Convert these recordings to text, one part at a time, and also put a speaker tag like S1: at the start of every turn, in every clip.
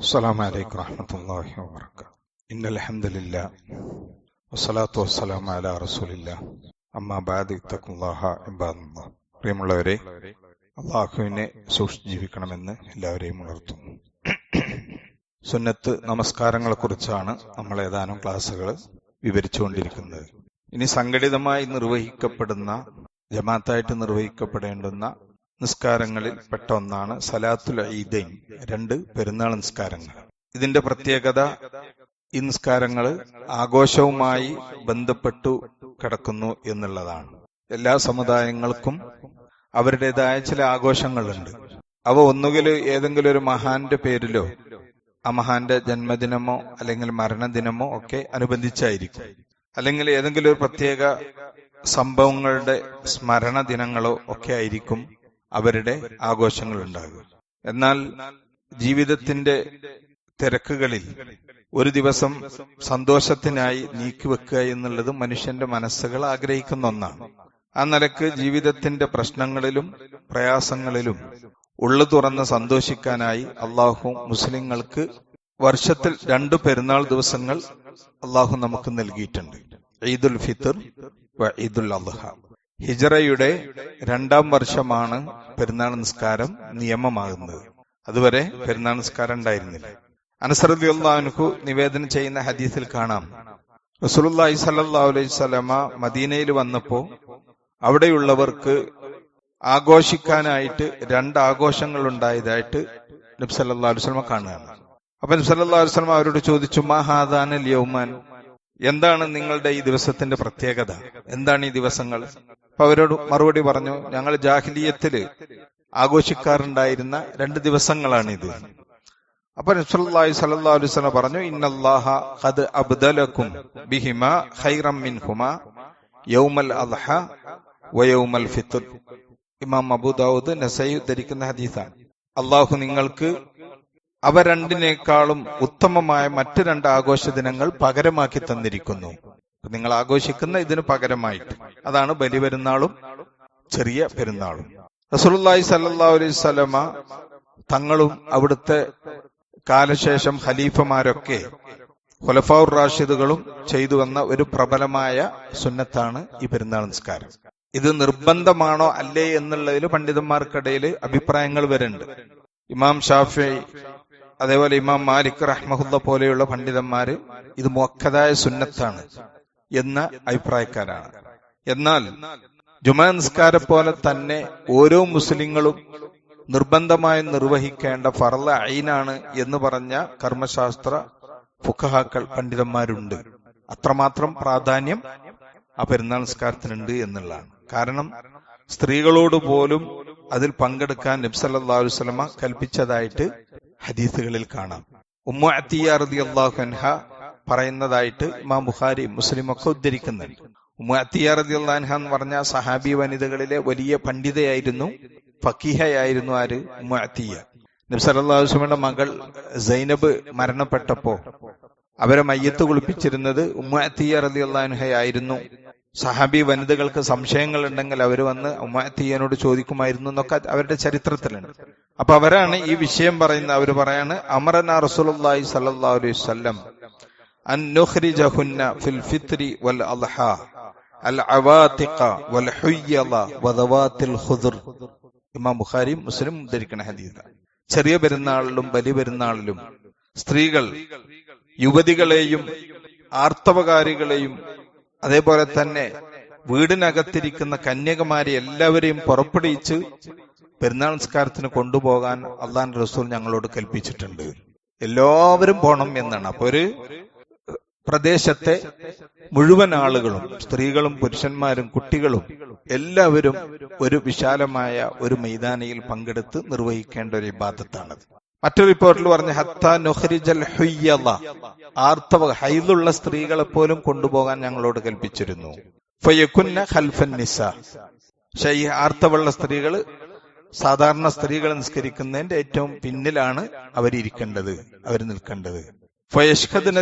S1: السلام عليكم ورحمة الله وبركاته إن الحمد لله والصلاة والسلام على رسول الله أما بعد اتقوا الله عباد الله പ്രിയമുള്ളവരെ അള്ളാഹുവിനെ സൂക്ഷിച്ച് ജീവിക്കണമെന്ന് എല്ലാവരെയും ഉണർത്തുന്നു സുന്നത്ത് നമസ്കാരങ്ങളെ കുറിച്ചാണ് നമ്മൾ ഏതാനും ക്ലാസ്സുകൾ വിവരിച്ചുകൊണ്ടിരിക്കുന്നത് ഇനി സംഘടിതമായി നിർവഹിക്കപ്പെടുന്ന ജമാഅത്തായിട്ട് നിർവഹിക്കപ്പെടേണ്ടുന്ന നിസ്കാരങ്ങളിൽ പെട്ട ഒന്നാണ് സലാത്തുൽ ഈദൈൻ രണ്ട് പെരുന്നാൾ നിസ്കാരങ്ങൾ. ഇതിന്റെ പ്രത്യേകത ഈ നിസ്കാരങ്ങൾ ആഘോഷവുമായി ബന്ധപ്പെട്ടു കിടക്കുന്നു എന്നുള്ളതാണ്. എല്ലാ സമുദായങ്ങൾക്കും അവരുടേതായ ചില ആഘോഷങ്ങളുണ്ട്. അവ ഒന്നുകിൽ ഏതെങ്കിലും ഒരു മഹാന്റെ പേരിലോ ആ മഹാന്റെ ജന്മദിനമോ അല്ലെങ്കിൽ മരണദിനമോ ഒക്കെ അനുബന്ധിച്ചായിരിക്കും. അല്ലെങ്കിൽ ഏതെങ്കിലും ഒരു പ്രത്യേക സംഭവങ്ങളുടെ സ്മരണ ദിനങ്ങളോ ഒക്കെ ആയിരിക്കും അവരുടെ ആഘോഷങ്ങൾ ഉണ്ടാകും എന്നാൽ ജീവിതത്തിന്റെ തിരക്കുകളിൽ ഒരു ദിവസം സന്തോഷത്തിനായി നീക്കിവെക്കുക എന്നുള്ളത് മനുഷ്യന്റെ മനസ്സുകൾ ആഗ്രഹിക്കുന്ന ഒന്നാണ്. ആ നിലയ്ക്ക് ജീവിതത്തിന്റെ പ്രശ്നങ്ങളിലും പ്രയാസങ്ങളിലും ഉള്ളു തുറന്ന് സന്തോഷിക്കാനായി അള്ളാഹു മുസ്ലിങ്ങൾക്ക് വർഷത്തിൽ രണ്ടു പെരുന്നാൾ ദിവസങ്ങൾ അള്ളാഹു നമുക്ക് നൽകിയിട്ടുണ്ട്. ഈദുൽ ഫിത്തർ ഈദുൽ അദ്ഹ. ഹിജറയുടെ രണ്ടാം വർഷമാണ് പെരുന്നാൾ നിസ്കാരം നിയമമാകുന്നത്. അതുവരെ പെരുന്നാൾ നിസ്കാരം ഉണ്ടായിരുന്നില്ല. അനസറദി നിവേദനം ചെയ്യുന്ന ഹദീസിൽ കാണാം. റസൂലുള്ളാഹി സ്വല്ലല്ലാഹു അലൈഹി മദീനയിൽ വന്നപ്പോ അവിടെയുള്ളവർക്ക് ആഘോഷിക്കാനായിട്ട് രണ്ട് ആഘോഷങ്ങൾ ഉണ്ടായതായിട്ട് നബി വസല്ലമ കാണുകയാണ്. അപ്പൊ നബി വസല്ലമ അവരോട് ചോദിച്ചു മഹാദാനൽ യൗമാൻ? എന്താണ് നിങ്ങളുടെ ഈ ദിവസത്തിന്റെ പ്രത്യേകത? എന്താണ് ഈ ദിവസങ്ങൾ? അപ്പൊ അവരോട് മറുപടി പറഞ്ഞു ഞങ്ങൾ ജാഹിലിയത്തിൽ ആഘോഷിക്കാറുണ്ടായിരുന്ന രണ്ട് ദിവസങ്ങളാണിത്. അപ്പൊ നബ്സല്ലാഹി സല്ലാ അലൈഹി വസല്ലം പറഞ്ഞു ഇന്നല്ലാഹ ഖദ് അബ്ദലക്കും ബിഹിമ ഖൈറം മിൻഹുമ യൗമൽ അദ്ഹ വയൗമൽ ഫിത്ർ. ഇമാം അബൂദാവൂദ് നസൈ ധരിക്കുന്ന ഹദീസാണ്. അള്ളാഹു നിങ്ങൾക്ക് അവ രണ്ടിനേക്കാളും ഉത്തമമായ മറ്റു രണ്ട് ആഘോഷ ദിനങ്ങൾ പകരമാക്കി തന്നിരിക്കുന്നു. നിങ്ങൾ ആഘോഷിക്കുന്ന ഇതിന് പകരമായിട്ട്. അതാണ് ബലിപെരുന്നാളും ചെറിയ പെരുന്നാളും. റസൂലുള്ളാഹി സല്ലല്ലാഹു അലൈഹി വസല്ലമ തങ്ങളും അവിടുത്തെ കാലശേഷം ഖലീഫമാരൊക്കെ ഖുലഫാഉർ റാഷിദുകളും ചെയ്തു വന്ന ഒരു പ്രബലമായ സുന്നത്താണ് ഈ പെരുന്നാൾ നിസ്കാരം. ഇത് നിർബന്ധമാണോ അല്ലേ എന്നുള്ളതിൽ പണ്ഡിതന്മാർക്കിടയിൽ അഭിപ്രായങ്ങൾ വരുന്നുണ്ട്. ഇമാം ഷാഫി അതേപോലെ ഇമാം മാലിക് റഹ്മഹുദ പോലെയുള്ള പണ്ഡിതന്മാര് ഇത് മൊക്കതായ സുന്നത്താണ് എന്ന അഭിപ്രായക്കാരാണ്. എന്നാൽ ജുമാ നിസ്കാരം പോലെ തന്നെ ഓരോ മുസ്ലിങ്ങളും നിർബന്ധമായി നിർവഹിക്കേണ്ട ഫർല ഐനാണ് എന്ന് പറഞ്ഞ കർമ്മശാസ്ത്ര ഫുഖഹാക്കൾ പണ്ഡിതന്മാരുണ്ട്. അത്രമാത്രം പ്രാധാന്യം ആ പെരുന്നാൾ നിസ്കാരത്തിനുണ്ട് എന്നുള്ളതാണ്. കാരണം സ്ത്രീകളോട് പോലും അതിൽ പങ്കെടുക്കാൻ നബ്സല്ലാ വസ്ലമ കൽപ്പിച്ചതായിട്ട് ഹദീസുകളിൽ കാണാം. ഉമ്മ അത്തിയ അള്ളാഹു പറയുന്നതായിട്ട് ഇമാം ബുഖാരി മുസ്ലിം ഒക്കെ ഉദ്ധരിക്കുന്നുണ്ട്. ഉമ്മ അത്തിയ റതി എന്ന് പറഞ്ഞ സഹാബി വനിതകളിലെ വലിയ പണ്ഡിതയായിരുന്നു ഫക്കീഹയായിരുന്നു ആര്? ഉമ്മഅത്തിയ അത്തിയ നബ്സല്ലാസ്ലമയുടെ മകൾ സൈനബ് മരണപ്പെട്ടപ്പോ അവരെ മയ്യത്ത് കുളിപ്പിച്ചിരുന്നത് ഉമ്മഅത്തിയ അള്ളാൻഹയായിരുന്നു സഹാബി വനിതകൾക്ക് സംശയങ്ങൾ ഉണ്ടെങ്കിൽ അവർ വന്ന് ഉമ്മഅത്തിയനോട് ചോദിക്കുമായിരുന്നു എന്നൊക്കെ അവരുടെ ചരിത്രത്തിലുണ്ട്. അപ്പൊ അവരാണ് ഈ വിഷയം പറയുന്നത്. അവർ പറയാണ് അമറന റസൂലുള്ളാഹി സല്ലാ അലൈഹി വസല്ലം അൻ നുഖ്രിജഹുന്ന ഫിൽ ഫിത്രി വൽ അദ്ഹ. ഇമാം ബുഖാരി മുസ്ലിം ഉദ്ധരിക്കുന്ന ഹദീസ് ചെറിയ പെരുന്നാളിലും വലിയ പെരുന്നാളിലും സ്ത്രീകൾ യുവതികളെയും ആർത്തവകാരികളെയും അതേപോലെ തന്നെ വീടിനകത്തിരിക്കുന്ന കന്യകമാരെ എല്ലാവരെയും പുറപ്പെടുവിച്ച് പെരുന്നാൾ നിസ്കാരത്തിന് കൊണ്ടുപോകാൻ അള്ളാൻ റസൂൽ ഞങ്ങളോട് കൽപ്പിച്ചിട്ടുണ്ട്. എല്ലാവരും പോണം എന്നാണ്. അപ്പൊ ഒരു പ്രദേശത്തെ മുഴുവൻ ആളുകളും സ്ത്രീകളും പുരുഷന്മാരും കുട്ടികളും എല്ലാവരും ഒരു വിശാലമായ ഒരു മൈതാനയിൽ പങ്കെടുത്ത് നിർവഹിക്കേണ്ട ഒരു ഇബാദത്താണത്. മറ്റൊരു റിപ്പോർട്ടിൽ പറഞ്ഞ ഹത്ത നൊഹരിജൽ ആർത്തവ ഹൈലുള്ള സ്ത്രീകളെ പോലും കൊണ്ടുപോകാൻ ഞങ്ങളോട് കൽപ്പിച്ചിരുന്നു. ഫയക്കുന്ന ഈ ആർത്തവുള്ള സ്ത്രീകൾ സാധാരണ സ്ത്രീകൾ നിസ്കരിക്കുന്നതിന്റെ ഏറ്റവും പിന്നിലാണ് അവരിയ്ക്കേണ്ടത് അവർ നിൽക്കേണ്ടത്. ഫയഷ്ഖദിന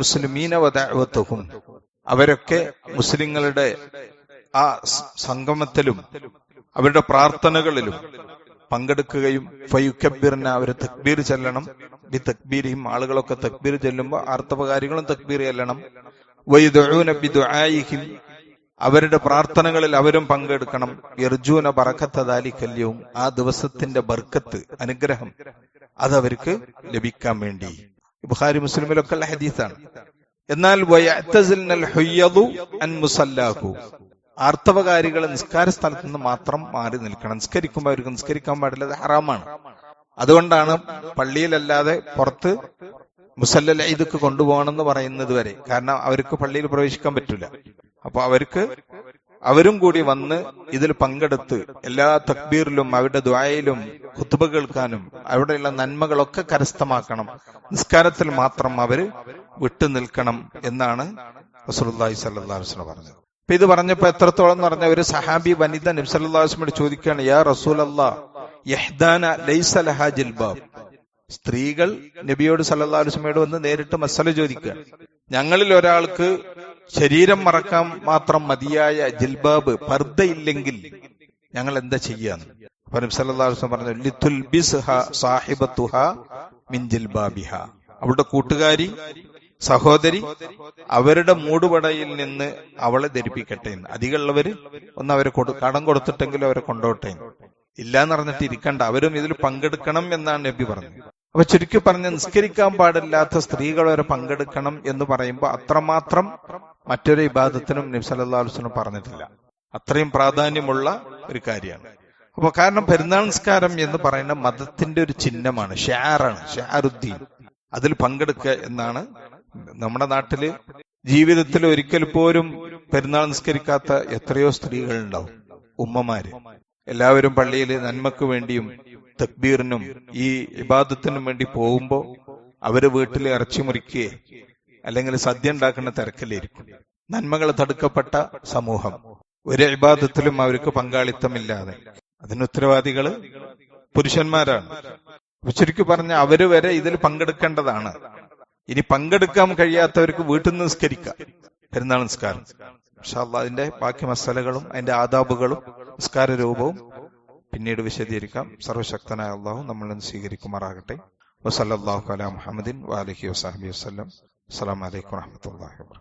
S1: മുസ്ലിമീന വദഅവത്തുഹും അവരൊക്കെ മുസ്ലിങ്ങളുടെ ആ സംഗമത്തിലും അവരുടെ പ്രാർത്ഥനകളിലും പങ്കെടുക്കുകയും ഫയുക്കബീറിന് അവർ തക്ബീർ ചെല്ലണം. ബി തക്ബീരിയും ആളുകളൊക്കെ തക്ബീർ ചെല്ലുമ്പോൾ ആർത്തവകാരികളും തക്ബീർ ചെല്ലണം. ബിദുആയിഹിം അവരുടെ പ്രാർത്ഥനകളിൽ അവരും പങ്കെടുക്കണം. യർജൂന കല്യവും ആ ദിവസത്തിന്റെ ബർക്കത്ത് അനുഗ്രഹം അത് അവർക്ക് ലഭിക്കാൻ വേണ്ടി. ബുഖാരി മുസ്ലിമിലൊക്കെ ഉള്ള ഹദീസാണ്. എന്നാൽ ആർത്തവകാരികൾ നിസ്കാര സ്ഥലത്ത് നിന്ന് മാത്രം മാറി നിൽക്കണം. നിസ്കരിക്കുമ്പോൾ അവർക്ക് നിസ്കരിക്കാൻ പാടില്ല അത് ഹറാമാണ്. അതുകൊണ്ടാണ് പള്ളിയിലല്ലാതെ പുറത്ത് മുസല്ലൽ ഇതൊക്കെ കൊണ്ടുപോകണമെന്ന് പറയുന്നത് വരെ. കാരണം അവർക്ക് പള്ളിയിൽ പ്രവേശിക്കാൻ പറ്റില്ല അപ്പൊ അവർക്ക് അവരും കൂടി വന്ന് ഇതിൽ പങ്കെടുത്ത് എല്ലാ തക്ബീറിലും അവരുടെ ദ്വായയിലും കുത്തുബ കേൾക്കാനും അവിടെയുള്ള നന്മകളൊക്കെ കരസ്ഥമാക്കണം. നിസ്കാരത്തിൽ മാത്രം അവർ വിട്ടു നിൽക്കണം എന്നാണ് അലൈഹി വസല്ലം പറഞ്ഞത്. അപ്പൊ ഇത് പറഞ്ഞപ്പോ എത്രത്തോളം എന്ന് പറഞ്ഞ ഒരു സഹാബി വനിത നബി സല്ലല്ലാഹു അലൈഹി വസല്ലം ചോദിക്കുകയാണ് യാ ലഹാ ജിൽബാബ് സ്ത്രീകൾ നബിയോട് സല്ലാസ്മയോട് വന്ന് നേരിട്ട് മസല ചോദിക്കുകയാണ് ഞങ്ങളിൽ ഒരാൾക്ക് ശരീരം മറക്കാൻ മാത്രം മതിയായ ജിൽബാബ് പർദ്ദയില്ലെങ്കിൽ ഞങ്ങൾ എന്താ ചെയ്യാന്ന്? പറഞ്ഞു ബിസ്ഹ അവളുടെ കൂട്ടുകാരി സഹോദരി അവരുടെ മൂടുപടയിൽ നിന്ന് അവളെ ധരിപ്പിക്കട്ടെ എന്ന്. അധികമുള്ളവര് ഒന്ന് അവരെ കൊടു കടം കൊടുത്തിട്ടെങ്കിലും അവരെ കൊണ്ടോട്ടെ ഇല്ലാന്ന് പറഞ്ഞിട്ട് ഇരിക്കണ്ട. അവരും ഇതിൽ പങ്കെടുക്കണം എന്നാണ് നബി പറഞ്ഞത്. അപ്പൊ ചുരുക്കി പറഞ്ഞ നിസ്കരിക്കാൻ പാടില്ലാത്ത സ്ത്രീകൾ വരെ പങ്കെടുക്കണം എന്ന് പറയുമ്പോൾ അത്രമാത്രം മറ്റൊരു ഇബാദത്തിനും നബി സല്ലല്ലാഹു അലൈഹി വസല്ലം പറഞ്ഞിട്ടില്ല. അത്രയും പ്രാധാന്യമുള്ള ഒരു കാര്യമാണ്. അപ്പൊ കാരണം പെരുന്നാൾ നിസ്കാരം എന്ന് പറയുന്ന മതത്തിന്റെ ഒരു ചിഹ്നമാണ്. ഷാറാണ് ഷാറുദ്ദീൻ. അതിൽ പങ്കെടുക്കുക എന്നാണ് നമ്മുടെ നാട്ടിൽ ജീവിതത്തിൽ ഒരിക്കൽ പോലും പെരുന്നാൾ നിസ്കരിക്കാത്ത എത്രയോ സ്ത്രീകൾ ഉണ്ടാവും ഉമ്മമാര്. എല്ലാവരും പള്ളിയിൽ നന്മക്ക് വേണ്ടിയും തക്ബീറിനും ഈ ഇബാദത്തിനും വേണ്ടി പോകുമ്പോ അവർ വീട്ടിൽ ഇറച്ചി മുറിക്കുകയെ അല്ലെങ്കിൽ സദ്യ ഉണ്ടാക്കുന്ന തിരക്കിലിരിക്കും. നന്മകൾ തടുക്കപ്പെട്ട സമൂഹം. ഒരു ഇബാദത്തിലും അവർക്ക് പങ്കാളിത്തമില്ലാതെ. അതിന് ഉത്തരവാദികൾ പുരുഷന്മാരാണ്. ചുരുക്കി പറഞ്ഞ അവർ വരെ ഇതിൽ പങ്കെടുക്കേണ്ടതാണ്. ഇനി പങ്കെടുക്കാൻ കഴിയാത്തവർക്ക് വീട്ടിൽ നിന്ന് നിസ്കരിക്കാം. പെരുന്നാൾ നിസ്കാരം. പക്ഷെ അതിന്റെ ബാക്കി മസാലകളും അതിന്റെ ആദാബുകളും നിസ്കാര രൂപവും പിന്നീട് വിശദീകരിക്കാം. സർവശക്തനായ അള്ളാഹു നമ്മളിൽ സ്വീകരിക്കുമാറാകട്ടെ. വസല്ലാഹു അല മുഹമ്മദിൻ വാലഹി വസാഹബി വസ്ലം അസ്സാം വലൈക്കും വാഹമത്തല്ലാ വാ